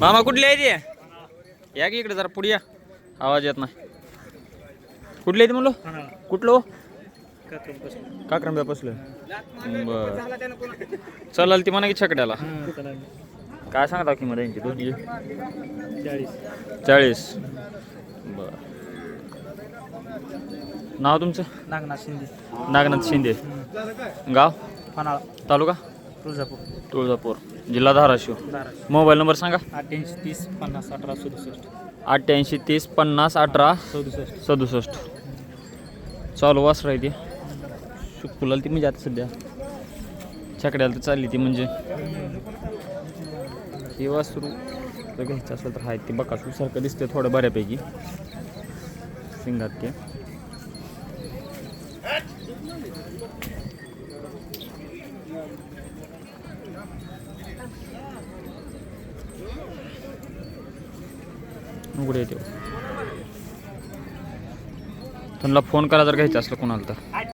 मामा कुठली आहे ती? या की इकडे जरा पुढे या. आवाज येत नाही. कुठली आहे ती म्हणलो कुठलं हो? काक्रंब्या बसलं बर. चलाल ती म्हणा की छकड्याला. काय सांगता किंमत यांची? दोन्ही चाळीस. बर. नाव तुमचं? नागनाथ शिंदे. नागनाथ शिंदे. गाव? तालुका? तुळजापूर. तुळजापूर. जिल्हा धाराशिव. धाराशिव. मोबाईल नंबर सांगा. अठ्ठ्याऐंशी तीस पन्नास अठरा सदुसष्ट. अठ्ठ्याऐंशी तीस पन्नास अठरा सदुसष्ट. सदुसष्ट. चालू वास राहते फुलाल ती म्हणजे आता सध्या. छकड्याला तर चालली ती म्हणजे. ती वासरू जर घ्यायचं असेल तर आहे ती. बकासूर सारखं दिसते थोडं बऱ्यापैकी. शिंगात ते. उघडे येते त्यांना फोन करा जर घ्यायचं असलं कोणाला तर.